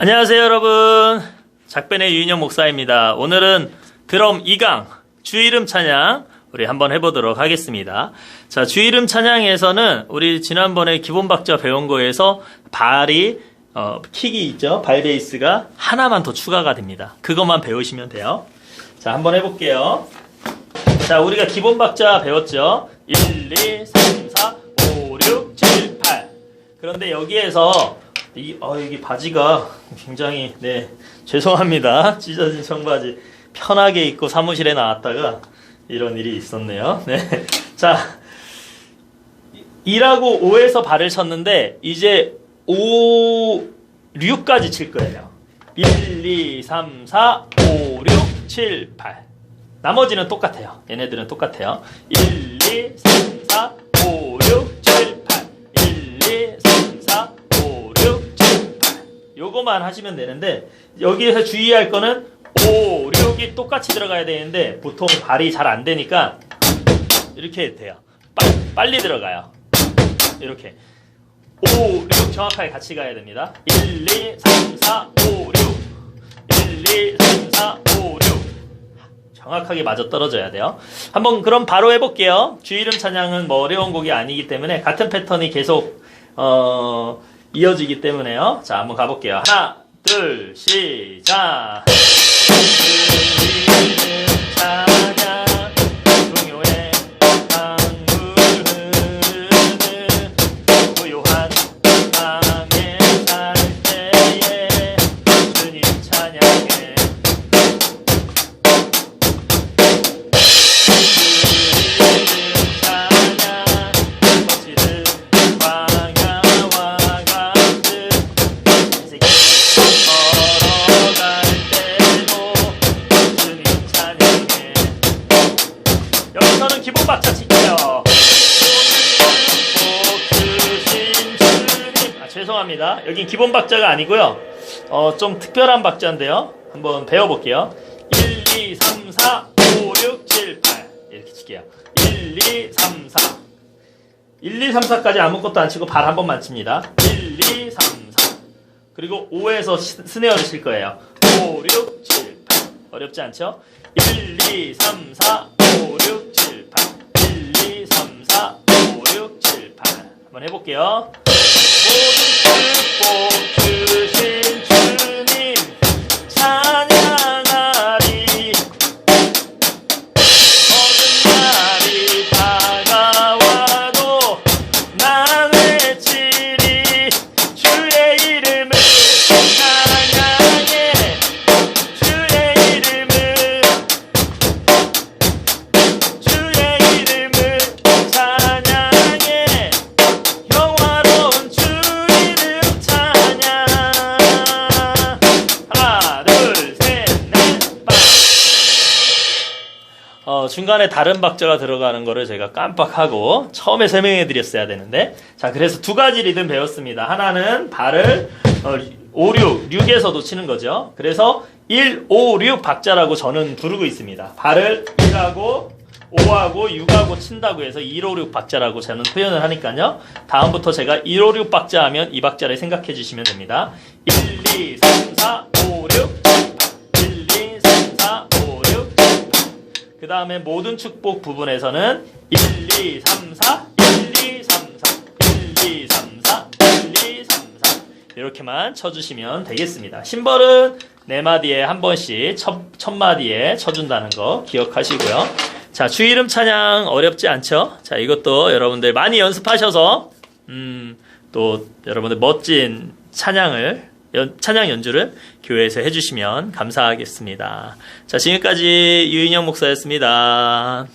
안녕하세요, 여러분. 작변의 유인영 목사입니다. 오늘은 드럼 2강 주 이름 찬양 우리 한번 해보도록 하겠습니다. 자, 주 이름 찬양에서는 우리 지난번에 기본 박자 배운 거에서 발이 어, 킥이 있죠. 발 베이스가 하나만 더 추가가 됩니다. 그것만 배우시면 돼요. 자, 한번 해볼게요. 자, 우리가 기본 박자 배웠죠. 1, 2, 3, 4, 5, 6, 7, 8. 그런데 여기에서 이, 어, 여기 바지가 굉장히, 네, 죄송합니다. 찢어진 청바지. 편하게 입고 사무실에 나왔다가 이런 일이 있었네요. 네. 자, 2라고 5에서 발을 쳤는데, 이제 5, 6까지 칠 거예요. 1, 2, 3, 4, 5, 6, 7, 8. 나머지는 똑같아요. 얘네들은 똑같아요. 1, 2, 3, 4, 요거만 하시면 되는데, 여기에서 주의할 거는 5, 6이 똑같이 들어가야 되는데, 보통 발이 잘 안 되니까, 이렇게 돼요. 빨, 빨리 들어가요. 이렇게. 5, 6 정확하게 같이 가야 됩니다. 1, 2, 3, 4, 5, 6. 1, 2, 3, 4, 5, 6. 정확하게 맞아 떨어져야 돼요. 한번 그럼 바로 해볼게요. 주이름 찬양은 뭐 어려운 곡이 아니기 때문에 같은 패턴이 계속 어, 이어지기 때문에요. 자, 한번 가볼게요. 하나, 둘, 시작. 죄송합니다. 여긴 기본 박자가 아니고요. 어, 좀 특별한 박자인데요. 한번 배워볼게요. 1, 2, 3, 4, 5, 6, 7, 8 이렇게 칠게요. 1, 2, 3, 4 1, 2, 3, 4까지 아무것도 안 치고 발 한 번만 칩니다. 1, 2, 3, 4 그리고 5에서 스네어를 칠 거예요. 5, 6, 7, 8 어렵지 않죠? 1, 2, 3, 4, 5, 6, 7, 8 1, 2, 3, 4, 5, 6, 7, 8 한번 해볼게요 모 어, 중간에 다른 박자가 들어가는 거를 제가 깜빡하고 처음에 설명해 드렸어야 되는데 자 그래서 두 가지 리듬 배웠습니다. 하나는 발을 어, 5, 6, 6에서도 치는 거죠. 그래서 1, 5, 6 박자라고 저는 부르고 있습니다. 발을 1하고 5하고 6하고 친다고 해서 1, 5, 6 박자라고 저는 표현을 하니까요. 다음부터 제가 1, 5, 6 박자 하면 이 박자를 생각해 주시면 됩니다. 1, 2, 3, 4, 5, 6, 그 다음에 모든 축복 부분에서는 1, 2, 3, 4, 1, 2, 3, 4, 1, 2, 3, 4, 1, 2, 3, 4 이렇게만 쳐주시면 되겠습니다. 심벌은 네 마디에 한 번씩 첫, 첫 마디에 쳐준다는 거 기억하시고요. 자, 주이름 찬양 어렵지 않죠? 자, 이것도 여러분들 많이 연습하셔서 음, 또 여러분들 멋진 찬양을 연- 찬양 연주를 교회에서 해주시면 감사하겠습니다. 자, 지금까지 유인영 목사였습니다.